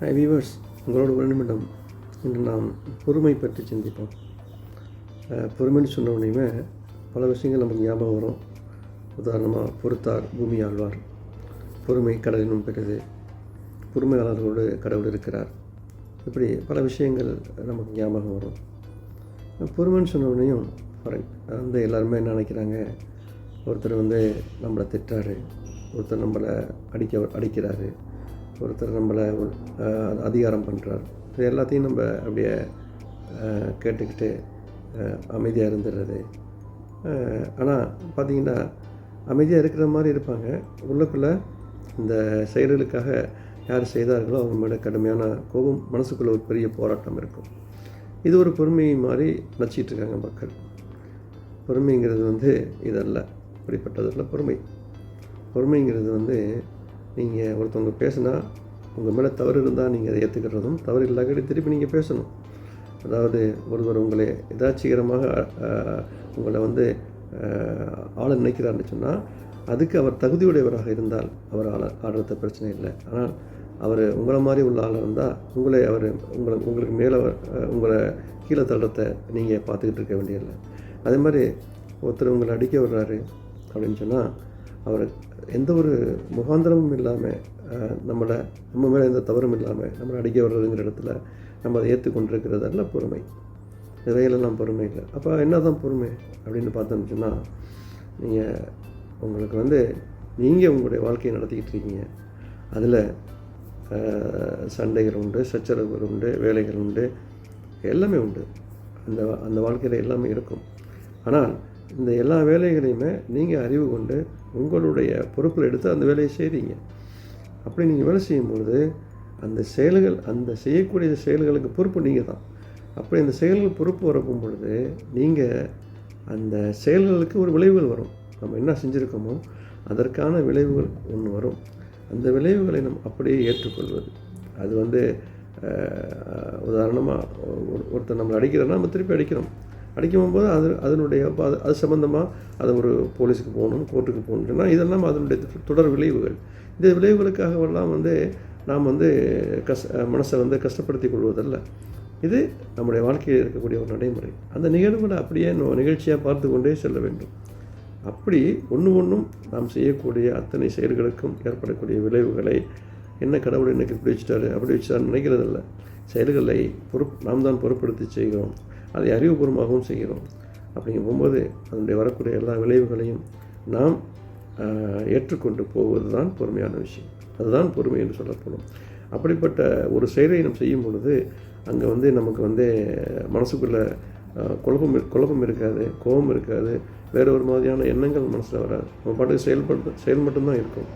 High viewers உங்களோட ஒரு நிமிடம் இன்று நாம் பொறுமை பற்றி சிந்திப்போம். பொறுமைன்னு சொன்ன உடனேயுமே பல விஷயங்கள் நமக்கு ஞாபகம் வரும். உதாரணமாக பொறுத்தார் பூமி ஆழ்வார். பொறுமை கடலினும் பெற்றது பொறுமையாளர்களோடு கடவுள் இருக்கிறார். இப்படி பல விஷயங்கள் நமக்கு ஞாபகம் வரும். பொறுமைன்னு சொன்ன உடனேயும் வந்து எல்லாருமே என்ன நினைக்கிறாங்க? ஒருத்தர் வந்து நம்மளை திட்டுறாரு. ஒருத்தர் நம்மளை அடிக்க அடிக்கிறாரு. ஒருத்தர் நம்மளை அதிகாரம் பண்ணுறார் இது எல்லாத்தையும் நம்ம அப்படியே கேட்டுக்கிட்டு அமைதியாக இருந்துடுறது ஆனால் பார்த்தீங்கன்னா அமைதியாக இருக்கிற மாதிரி இருப்பாங்க. உள்ளக்குள்ளே இந்த செயல்களுக்காக யார் செய்தார்களோ அவங்க மேலே கடுமையான கோபம் மனசுக்குள்ளே ஒரு பெரிய போராட்டம் இருக்கும். இது ஒரு பொறுமை மாதிரி நச்சிட்டு இருக்காங்க மக்கள். பொறுமைங்கிறது வந்து இதல்ல. அப்படிப்பட்டதில் பொறுமை. பொறுமைங்கிறது வந்து நீங்கள் ஒருத்தவங்க பேசுனா உங்கள் மேலே தவறு இருந்தால் நீங்கள் அதை ஏற்றுக்கிறதும் தவறு இல்லாட்டி திருப்பி நீங்கள் பேசணும். அதாவது ஒருவர் உங்களை எதாச்சிகரமாக உங்களை வந்து ஆள நினைக்கிறாருன்னு சொன்னால் அதுக்கு அவர் தகுதியுடையவராக இருந்தால் அவர் ஆள ஆடுறது பிரச்சனை இல்லை. ஆனால் அவர் உங்களை மாதிரி உள்ள ஆள் இருந்தால் உங்களை அவர் உங்களை உங்களுக்கு மேலே உங்களை கீழே தள்ளுறத நீங்கள் பார்த்துக்கிட்டு இருக்க வேண்டியதில்லை. அதே மாதிரி ஒருத்தர் உங்களை அடிக்க விடுறாரு அப்படின்னு சொன்னால் அவர் எந்த ஒரு முகாந்திரமும் இல்லாமல் நம்மளை நம்ம மேலே எந்த தவறும் இல்லாமல் நம்மளை அடிக்க வர்றதுங்கிற இடத்துல நம்ம அதை ஏற்றுக்கொண்டிருக்கிறதல்ல பொறுமை. இவைகளெல்லாம் பொறுமை இல்லை. அப்போ என்ன தான் பொறுமை அப்படின்னு பார்த்தோம்னு சொன்னால் நீங்கள் உங்களுக்கு வந்து நீங்கள் உங்களுடைய வாழ்க்கையை நடத்திக்கிட்டு இருக்கீங்க. அதில் சண்டைகள் உண்டு சச்சரவுகள் உண்டு வேலைகள் உண்டு எல்லாமே உண்டு. அந்த அந்த வாழ்க்கையில் எல்லாமே இருக்கும். ஆனால் இந்த எல்லா வேலைகளையுமே நீங்கள் அறிவு கொண்டு உங்களுடைய பொறுப்பில் எடுத்து அந்த வேலையை செய்கிறீங்க அப்படி நீங்கள் வேலை செய்யும்பொழுது அந்த செயல்கள் அந்த செய்யக்கூடிய செயல்களுக்கு பொறுப்பு நீங்கள் தான் அப்படி அந்த செயல்கள் பொறுப்பு வரக்கும் பொழுது நீங்கள் அந்த செயல்களுக்கு ஒரு விளைவுகள் வரும். நம்ம என்ன செஞ்சுருக்கோமோ அதற்கான விளைவுகள் ஒன்று வரும். அந்த விளைவுகளை நம்ம அப்படியே ஏற்றுக்கொள்வது. அது வந்து உதாரணமாக ஒருத்தர் நம்மளை அடிக்கிறோன்னா நம்ம திருப்பி அடிக்கிறோம். அடிக்கும் போது அது அதனுடைய அது அது சம்மந்தமாக அதை ஒரு போலீஸுக்கு போகணும் கோர்ட்டுக்கு போகணும்னா இதெல்லாம் அதனுடைய தொடர் விளைவுகள். இந்த விளைவுகளுக்காகவெல்லாம் வந்து நாம் வந்து கஷ் மனசை வந்து கஷ்டப்படுத்தி கொள்வதல்ல. இது நம்முடைய வாழ்க்கையில் இருக்கக்கூடிய ஒரு நடைமுறை. அந்த நிகழ்வுகளை அப்படியே நிகழ்ச்சியாக பார்த்து கொண்டே செல்ல வேண்டும். அப்படி ஒன்று ஒன்றும் நாம் செய்யக்கூடிய அத்தனை செயல்களுக்கும் ஏற்படக்கூடிய விளைவுகளை என்ன கடவுள் எனக்கு இப்படி வச்சுட்டாரு அப்படி வச்சுட்டாரு நினைக்கிறதில்ல. செயல்களை பொறுப் நாம் தான் பொறுப்படுத்தி செய்கிறோம். அதை அறிவுபூர்வமாகவும் செய்கிறோம். அப்படிங்கும்போது அதனுடைய வரக்கூடிய எல்லா விளைவுகளையும் நாம் ஏற்றுக்கொண்டு போவது தான் பொறுமையான விஷயம். அதுதான் பொறுமை என்று சொல்லப்படும். அப்படிப்பட்ட ஒரு செயலை நாம் செய்யும் பொழுது அங்கே வந்து நமக்கு வந்து மனசுக்குள்ளே குழப்பம் குழப்பம் இருக்காது கோபம் இருக்காது வேறு ஒரு மாதிரியான எண்ணங்கள் மனசில் வராது. நம்ம பாட்டுக்கு செயல்படுத்த செயல் மட்டும்தான் இருக்கும்.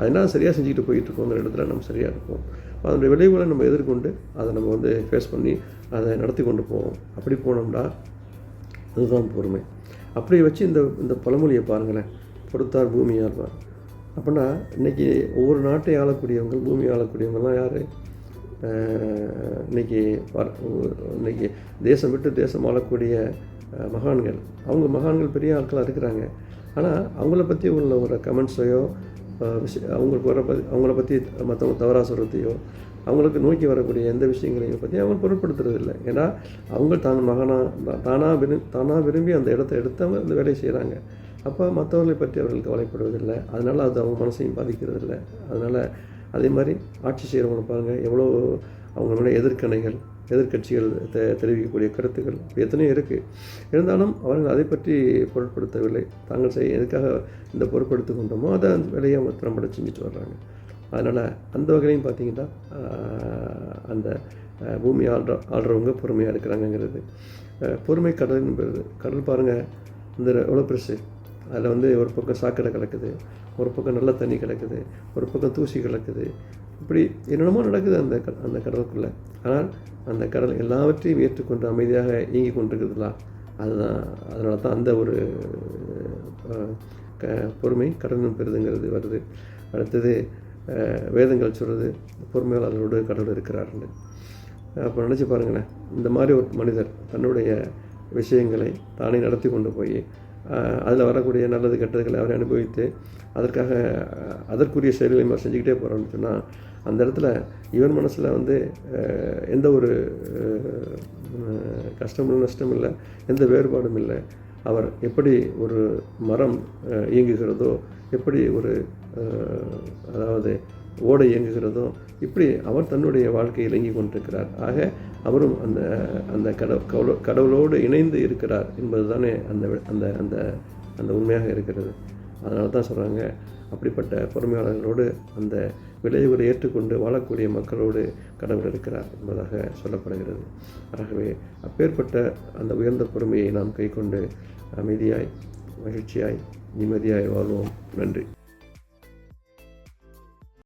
அதனால் சரியாக செஞ்சுக்கிட்டு போயிட்டு அந்த இடத்துல நம்ம சரியாக இருக்கும் அதனுடைய விளைவுகளை நம்ம எதிர்கொண்டு அதை நம்ம வந்து ஃபேஸ் பண்ணி அதை நடத்தி கொண்டு போவோம். அப்படி போனோம்னா அதுதான் பொறுமை. அப்படி வச்சு இந்த இந்த பழமொழியை பாருங்களேன். பொறுத்தார் பூமியார் ஆழ்வார் அப்படின்னா இன்னைக்கு ஒவ்வொரு நாட்டை ஆளக்கூடியவங்க பூமி ஆளக்கூடியவங்கெல்லாம் யார்? இன்னைக்கு இன்றைக்கி இன்னைக்கு தேசம் விட்டு தேசம் ஆளக்கூடிய மகான்கள். அவங்க மகான்கள் பெரிய ஆட்களாக இருக்கிறாங்க. ஆனால் அவங்கள பற்றி உள்ள ஒரு கமெண்ட்ஸையோ அவங்களுக்கு வர பற்றி அவங்கள பற்றி மற்றவங்க தவறாக சொல்கிறதையோ அவங்களுக்கு நோக்கி வரக்கூடிய எந்த விஷயங்களையும் பற்றி அவங்க பொருட்படுத்துறது இல்லை ஏன்னா அவங்க தான் மகனாக தானாக விரும்பி தானாக விரும்பி அந்த இடத்த எடுத்து அவங்க அந்த வேலையை செய்கிறாங்க அப்போ மற்றவர்களை பற்றி அவர்கள் கவலைப்படுவதில்லை. அதனால் அது அவங்க மனசையும் பாதிக்கிறதில்ல. அதனால் அதே மாதிரி ஆட்சி செய்கிறவங்க பாருங்கள் எவ்வளோ அவங்களோட எதிர்க்கணைகள் எதிர்க்கட்சிகள் தெ தெரிவிக்கக்கூடிய கருத்துக்கள் எத்தனையோ இருக்குது இருந்தாலும் அவர்கள் அதை பற்றி பொருட்படுத்தவில்லை. தாங்கள் செய்ய எதுக்காக இந்த பொருட்படுத்தி கொண்டோமோ அதை அந்த வேலையை அவங்க திறம்பட செஞ்சுட்டு வர்றாங்க. அதனால் அந்த வகையிலையும் பார்த்தீங்கன்னா அந்த பூமி ஆள்ற ஆள்றவங்க பொறுமையாக இருக்கிறாங்கங்கிறது. பொறுமை கடல்னு பெறுது கடல் பாருங்கள் இந்த எவ்வளோ பெருசு. அதில் வந்து ஒரு பக்கம் சாக்கடை கலக்குது ஒரு பக்கம் நல்ல தண்ணி கிடக்குது ஒரு பக்கம் தூசி கிடக்குது. இப்படி என்னென்னமோ நடக்குது அந்த க அந்த கடலுக்குள்ளே. ஆனால் அந்த கடல் எல்லாவற்றையும் ஏற்றுக்கொண்டு அமைதியாக இயங்கி கொண்டிருக்குதுலாம் அதுதான் அதனால தான் அந்த ஒரு க பொறுமை கடனும் பெறுதுங்கிறது வருது. அடுத்தது வேதங்கள் சொல்கிறது பொறுமையாளர்களோடு கடவுள் இருக்கிறாருன்னு அப்போ நினச்சி பாருங்களேன் இந்த மாதிரி ஒரு மனிதர் தன்னுடைய விஷயங்களை தானே நடத்தி கொண்டு போய் அதில் வரக்கூடிய நல்லது கெட்டதுகளை அவரை அனுபவித்து அதற்காக அதற்குரிய செயல்களை நம்ம செஞ்சுக்கிட்டே போகிறோம்னு சொன்னால் அந்த இடத்துல இவன் மனசில் வந்து எந்த ஒரு கஷ்டமும் நஷ்டம் இல்லை எந்த வேறுபாடும் இல்லை. அவர் எப்படி ஒரு மரம் இயங்குகிறதோ எப்படி ஒரு அதாவது ஓட இயங்குகிறதோ இப்படி அவர் தன்னுடைய வாழ்க்கை இயங்கி கொண்டிருக்கிறார். ஆக அவரும் அந்த அந்த கடவு கடவுளோடு இணைந்து இருக்கிறார் என்பது தானே அந்த அந்த அந்த அந்த உண்மையாக இருக்கிறது. அதனால தான் சொல்கிறாங்க அப்படிப்பட்ட பொறுமையாளர்களோடு அந்த விளைவுகளை ஏற்றுக்கொண்டு வாழக்கூடிய மக்களோடு கடவுள் இருக்கிறார் என்பதாக சொல்லப்படுகிறது. ஆகவே அப்பேற்பட்ட அந்த உயர்ந்த பொறுமையை நாம் கைக்கொண்டு அமைதியாய் மகிழ்ச்சியாய் நிம்மதியாய் வாழ்வோம். நன்றி.